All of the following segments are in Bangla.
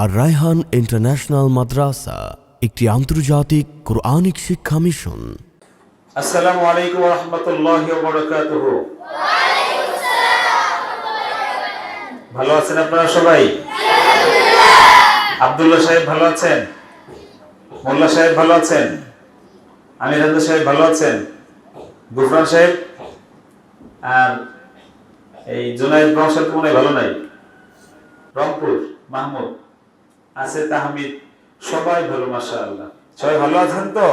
আর রায়হান ইন্টারন্যাশনাল মাদ্রাসা, একটি আন্তর্জাতিক কোরআনিক শিক্ষা মিশন। আসসালামু আলাইকুম রহমতুল্লাহ ভালো আছেন আপনারা সবাই? আব্দুল্লাহ সাহেব ভালো আছেন? মোল্লা সাহেব ভালো আছেন? আমির হামদা সাহেব ভালো আছেন? গুফরান সাহেব? আর এই জুনাইদ বংশের তো ভালো নাই। রংপুর, মাহমুদ। আছে তাহমিদ। সবাই ভালো মাসা আল্লাহ সবাই ভালো আছেন তো?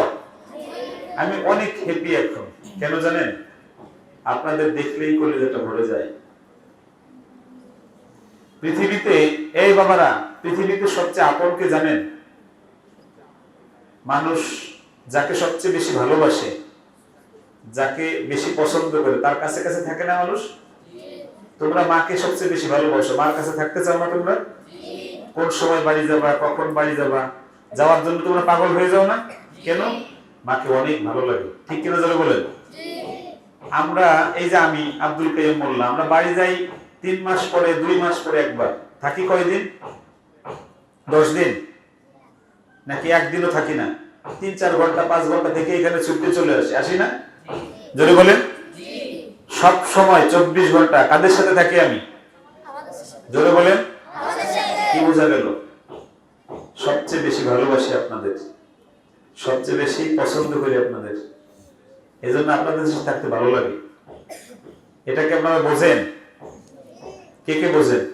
আমি অনেক হ্যাপি এখন। কেন জানেন? আপনাদের দেখলেই কলিজাটা ভরে যায়। পৃথিবীতে, এই বাবারা, পৃথিবীতে সবচেয়ে আপনকে জানেন? মানুষ যাকে সবচেয়ে বেশি ভালোবাসে, যাকে বেশি পছন্দ করে, তার কাছে কাছে থাকে না মানুষ? তোমরা মাকে সবচেয়ে বেশি ভালোবাসো। মার কাছে থাকতে চাও না তোমরা? কোন সময় বাড়ি যাবা, কখন বাড়ি যাবা? যাওয়ার জন্য তোমরা পাগল হয়ে যাও না? কেন? মাকে অনেক ভালো লাগে। ঠিক কিনা যারা বলেন? আমরা, এই যে আমি, আব্দুল কাইম মোল্লা, আমরা বাড়ি যাই তিন মাস পরে, দুই মাস পরে একবার। থাকি কয়দিন? দশ দিন। নাকি একদিনও থাকি না? তিন, চার ঘণ্টা, পাঁচ ঘণ্টা থেকে এখানে ছুটতে চলে আসি। আসি না? জোরে বলেন? সব সময় চব্বিশ ঘণ্টা কাদের সাথে থাকি আমি? জোরে বলেন? কি বোঝা গেল? সবচেয়ে বেশি ভালোবাসি আপনাদের। সবচেয়ে বেশি পছন্দ করি আপনাদের। এই জন্য আপনাদের সাথে থাকতে ভালো লাগে। এটাকে আপনারা বোঝেন? কে কে বোঝেন?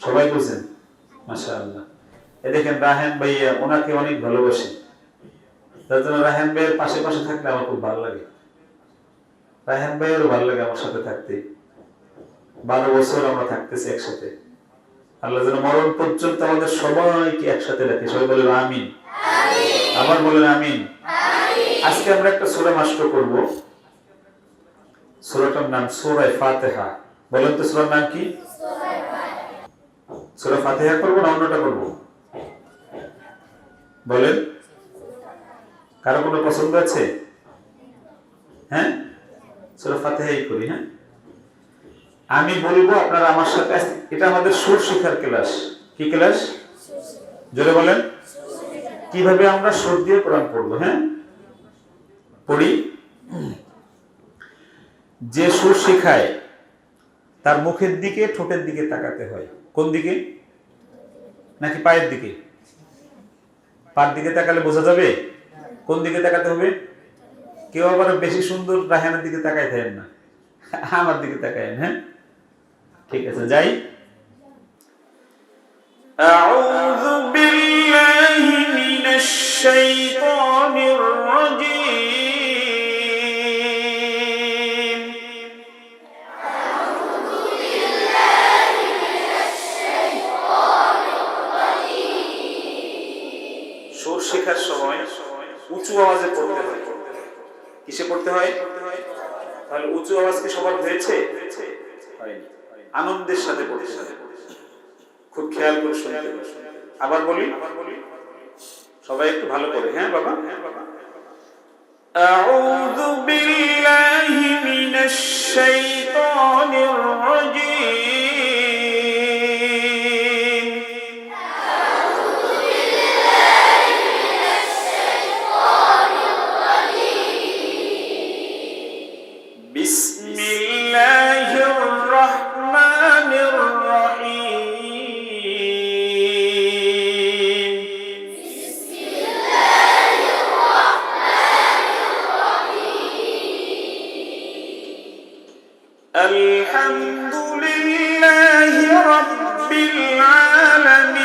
সবাই বোঝেন। মাসা আল্লাহ এ দেখেন রাহেন ভাইয়া, ওনাকে অনেক ভালোবাসি। তার জন্য রাহেন ভাইয়ের পাশে পাশে থাকলে আমার খুব ভালো লাগে। রাহেন ভাইয়েরও ভালো লাগে আমার সাথে থাকতে। বারো বছর আমরা থাকতেছি একসাথে। আল্লাহ যেন মরণ পর্যন্ত আমাদের সবাইকে একসাথে রাখে। সবাই বলে আমিন। আবার বলেন আমিন। আজকে আমরা একটা সূরা মাস্ট করব। সূরাটার নাম সূরা ফাতিহা। বলেন তো সূরার নাম কি? সূরা ফাতেহা করব না অন্যটা করব? বলেন। কারও কোনো পছন্দ আছে? হ্যাঁ? সূরা ফাতেহাই করি হ্যাঁ? আমি বলব আপনারা আমার সাথে এটা আমাদের সুর শিখার ক্লাস। কি ক্লাস? জোরে বলেন। কীভাবে আমরা সুর দিয়ে কোরআন পড়ব হ্যাঁ? পড়ি। যে সুর শিখায়, তার মুখের দিকে, ঠোঁটের দিকে তাকাতে হয়। কোন দিকে? নাকি পায়ের দিকে? পার দিকে তাকালে বোঝা যাবে? কোন দিকে তাকাতে হবে? কেউ আবার বেশি সুন্দর রাহানের দিকে তাকাই থাকেন না। আমার দিকে তাকায়েন হ্যাঁ? ঠিক আছে যাই أعوذ بالله من الشيطان الرجيم সুর শেখার সময় উঁচু আওয়াজে পড়তে হয় কিসে পড়তে হয় তাহলে উঁচু আওয়াজ কি সবার হয়েছে হয়নি আনন্দের সাথে পড়তে সাথে খুব খেয়াল করে শুনতে হবে আবার বলি? আবার বলি সবাই একটু ভালো করে হ্যাঁ বাবা? হ্যাঁ বাবা الحمد لله رب العالمين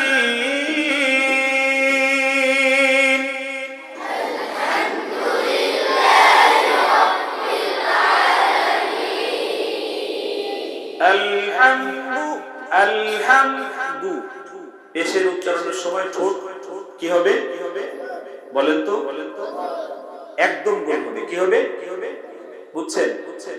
الحمد الحمد পেশের উচ্চারণের সময় ঠোঁট কি হবে বলেন তো বলেন তো একদম গোল হবে কি হবে কি হবে বুঝছেন বুঝছেন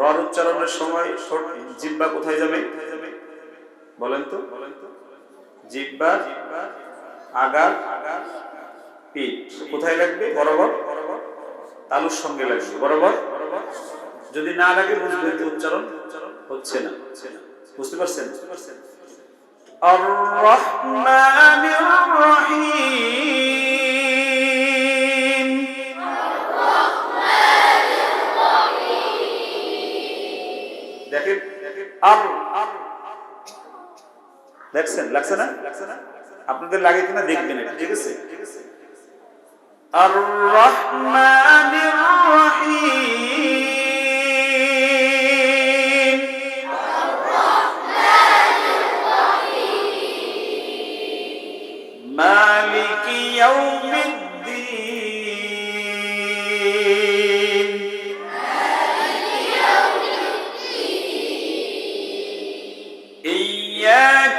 রর উচ্চারণের সময় জিব্বা কোথায় যাবে? বলেন তো। জিব্বা আগার পিঠ। কোথায় লাগবে? বরাবর। তালুর সঙ্গে লাগবে। বরাবর। যদি না লাগে বুঝবেন তো উচ্চারণ হচ্ছে না। বুঝতে পারছেন? বুঝতে পারছেন। দেখেন আর দেখছেন লাগছে না? লাগছে না? আপনাদের লাগে কিনা দেখবেন এটা, ঠিক আছে? আর রহমানির রহিম।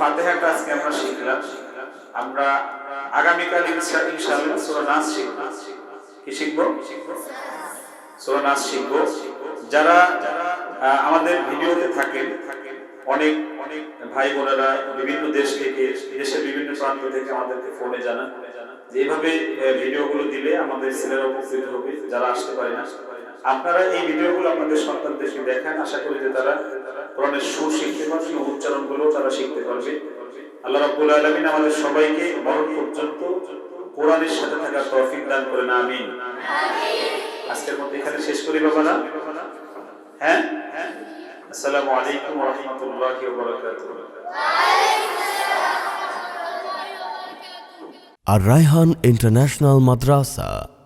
ফাতিহাটা আজকে আমরা শিখলাম। আমরা আগামীকাল ইনশাআল্লাহ সূরা নাস শিখব। কি শিখব? সূরা নাস শিখব। যারা আমাদের ভিডিওতে থাকেন অনেক অনেক ভাই বোনেরা বিভিন্ন দেশ থেকে দেশের বিভিন্ন প্রান্ত থেকে আমাদেরকে ফোনে জানান। যে এইভাবে আহ, ভিডিওগুলো দিলে আমাদের ছেলেরা উপকৃত হবে যারা আসতে পারে না। আপনারা এই ভিডিওগুলো আপনাদের সন্তানদেরকে দেখান। আশা করি যে তারা কোরআনের সুর শিখতে পারবে উচ্চারণগুলো তারা শিখতে পারবে। আল্লাহ রাব্বুল আলামিন আমাদের সবাইকে মরণ পর্যন্ত কোরআনের সাথে থাকার তৌফিক দান করেন আমিন। আজকের মতো এখানে শেষ করি বাবা না হ্যাঁ? আসসালামু আলাইকুম ওয়া রাহমাতুল্লাহি ওয়া বারাকাতুহু। আর রায়হান ইন্টারন্যাশনাল মাদ্রাসা।